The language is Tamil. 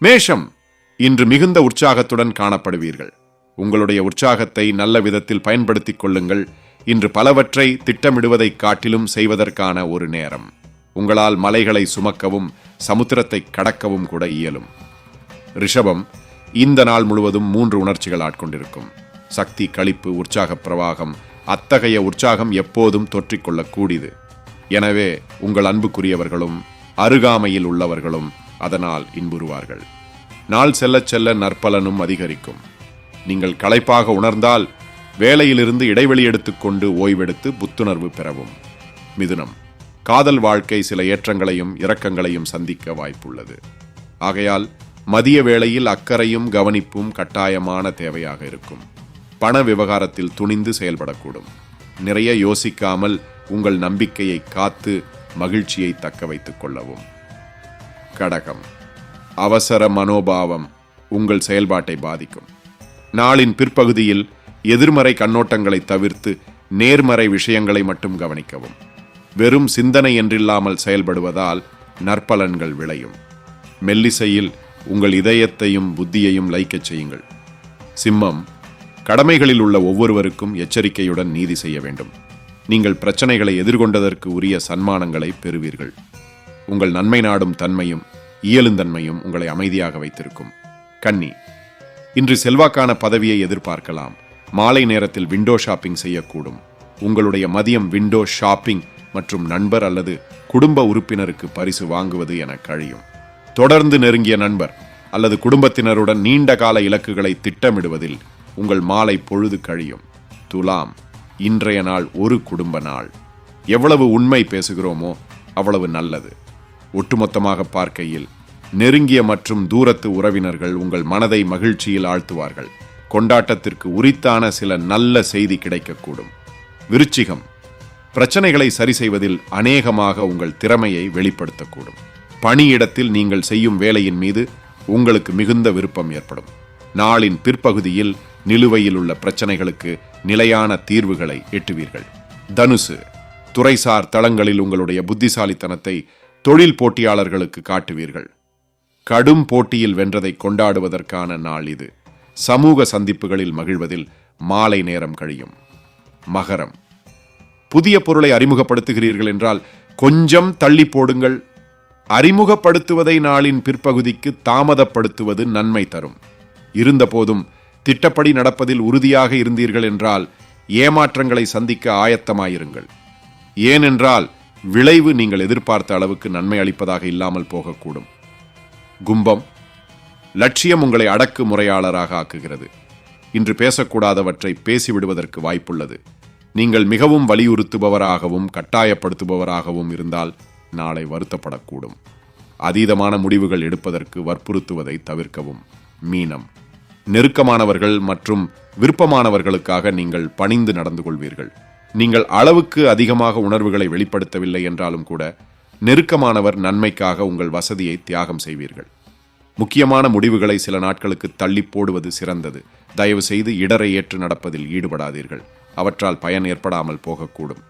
மேஷம் இன்று மிகுந்த உற்சாகத்துடன் காணப்படுவீர்கள். உங்களுடைய உற்சாகத்தை நல்ல விதத்தில் பயன்படுத்திக் கொள்ளுங்கள். இன்று பலவற்றை திட்டமிடுவதைக் காட்டிலும் செய்வதற்கான ஒரு நேரம். உங்களால் மலைகளை சுமக்கவும் சமுத்திரத்தை கடக்கவும் கூட இயலும். ரிஷபம் இந்த நாள் முழுவதும் மூன்று உணர்ச்சிகள் ஆட்கொண்டிருக்கும். சக்தி களிப்பு உற்சாக பிரவாகம் அத்தகைய உற்சாகம் எப்போதும் தொற்றிக்கொள்ளக்கூடியது. எனவே உங்கள் அன்புக்குரியவர்களும் அருகாமையில் உள்ளவர்களும் அதனால் இன்புறுவார்கள். நாள் செல்லச் செல்ல நற்பலனும் அதிகரிக்கும். நீங்கள் களைப்பாக உணர்ந்தால் வேலையிலிருந்து இடைவெளி எடுத்துக்கொண்டு ஓய்வெடுத்து புத்துணர்வு பெறவும். மிதுனம். காதல் வாழ்க்கை சில ஏற்றங்களையும் இரக்கங்களையும் சந்திக்க வாய்ப்புள்ளது. ஆகையால் மதிய வேளையில் அக்கறையும் கவனிப்பும் கட்டாயமான தேவையாக இருக்கும். பண விவகாரத்தில் துணிந்து செயல்படக்கூடும். நிறைய யோசிக்காமல் உங்கள் நம்பிக்கையை காத்து மகிழ்ச்சியை தக்க வைத்துக் கொள்ளவும். கடகம். அவசர மனோபாவம் உங்கள் செயல்பாட்டை பாதிக்கும். நாளின் பிற்பகுதியில் எதிர்மறை கண்ணோட்டங்களை தவிர்த்து நேர்மறை விஷயங்களை மட்டும் கவனிக்கவும். வெறும் சிந்தனை என்றில்லாமல் செயல்படுவதால் நற்பலன்கள் விளையும். மெல்லிசையில் உங்கள் இதயத்தையும் புத்தியையும் லைக்கச் செய்யுங்கள். சிம்மம் கடமைகளில் உள்ள ஒவ்வொருவருக்கும் எச்சரிக்கையுடன் நீதி செய்ய வேண்டும். நீங்கள் பிரச்சனைகளை எதிர்கொண்டதற்கு உரிய சன்மானங்களை பெறுவீர்கள். உங்கள் நன்மை நாடும் தன்மையும் இயலுந்தன்மையும் உங்களை அமைதியாக வைத்திருக்கும். கன்னி இன்று செல்வாக்கான பதவியை எதிர்பார்க்கலாம். மாலை நேரத்தில் விண்டோ ஷாப்பிங் செய்யக்கூடும். உங்களுடைய மதியம் விண்டோ ஷாப்பிங் மற்றும் நண்பர் அல்லது குடும்ப உறுப்பினருக்கு பரிசு வாங்குவது என கழியும். தொடர்ந்து நெருங்கிய நண்பர் அல்லது குடும்பத்தினருடன் நீண்ட கால இலக்குகளை திட்டமிடுவதில் உங்கள் மாலை பொழுது கழியும். துலாம் இன்றைய நாள் ஒரு குடும்ப நாள். எவ்வளவு உண்மை பேசுகிறோமோ அவ்வளவு நல்லது. ஒட்டுமொத்தமாக பார்க்கையில் நெருங்கிய மற்றும் தூரத்து உறவினர்கள் உங்கள் மனதை மகிழ்ச்சியில் ஆழ்த்துவார்கள். கொண்டாட்டத்திற்கு உரித்தான சில நல்ல செய்தி கிடைக்கக்கூடும். விருச்சிகம் பிரச்சனைகளை சரி செய்வதில் அநேகமாக உங்கள் திறமையை வெளிப்படுத்தக்கூடும். பணியிடத்தில் நீங்கள் செய்யும் வேலையின் மீது உங்களுக்கு மிகுந்த விருப்பம் ஏற்படும். நாளின் பிற்பகுதியில் நிலுவையில் உள்ள பிரச்சனைகளுக்கு நிலையான தீர்வுகளை எட்டுவீர்கள். தனுசு துறைசார் தளங்களில் உங்களுடைய புத்திசாலித்தனத்தை தொழில் போட்டியாளர்களுக்கு காட்டுவீர்கள். கடும் போட்டியில் வென்றதை கொண்டாடுவதற்கான நாள் இது. சமூக சந்திப்புகளில் மகிழ்வதில் மாலை நேரம் கழியும். மகரம். புதிய பொருளை அறிமுகப்படுத்துகிறீர்கள் என்றால் கொஞ்சம் தள்ளி போடுங்கள். அறிமுகப்படுத்துவதை நாளின் பிற்பகுதிக்கு தாமதப்படுத்துவது நன்மை தரும். இருந்தபோதும் திட்டப்படி நடப்பதில் உறுதியாக இருந்தீர்கள் என்றால் ஏமாற்றங்களை சந்திக்க ஆயத்தமாயிருங்கள். ஏனென்றால் விளைவு நீங்கள் எதிர்பார்த்த அளவுக்கு நன்மை அளிப்பதாக இல்லாமல் போகக்கூடும். கும்பம் லட்சியம் உங்களை அடக்கு முறையாளராக ஆக்குகிறது. இன்று பேசக்கூடாதவற்றை பேசிவிடுவதற்கு வாய்ப்புள்ளது. நீங்கள் மிகவும் வலியுறுத்துபவராகவும் கட்டாயப்படுத்துபவராகவும் இருந்தால் நாளை வருத்தப்படக்கூடும். அதீதமான முடிவுகள் எடுப்பதற்கு வற்புறுத்துவதை தவிர்க்கவும். மீனம் நெருக்கமானவர்கள் மற்றும் விருப்பமானவர்களுக்காக நீங்கள் பணிந்து நடந்து கொள்வீர்கள் நீங்கள் அளவுக்கு அதிகமாக உணர்வுகளை வெளிப்படுத்தவில்லை என்றாலும் கூட நெருக்கமானவர் நன்மைக்காக உங்கள் வசதியை தியாகம் செய்வீர்கள். முக்கியமான முடிவுகளை சில நாட்களுக்கு தள்ளி போடுவது சிறந்தது. தயவு செய்து இடரை ஏற்று நடப்பதில் ஈடுபடாதீர்கள். அவற்றால் பயன் ஏற்படாமல் போகக்கூடும்.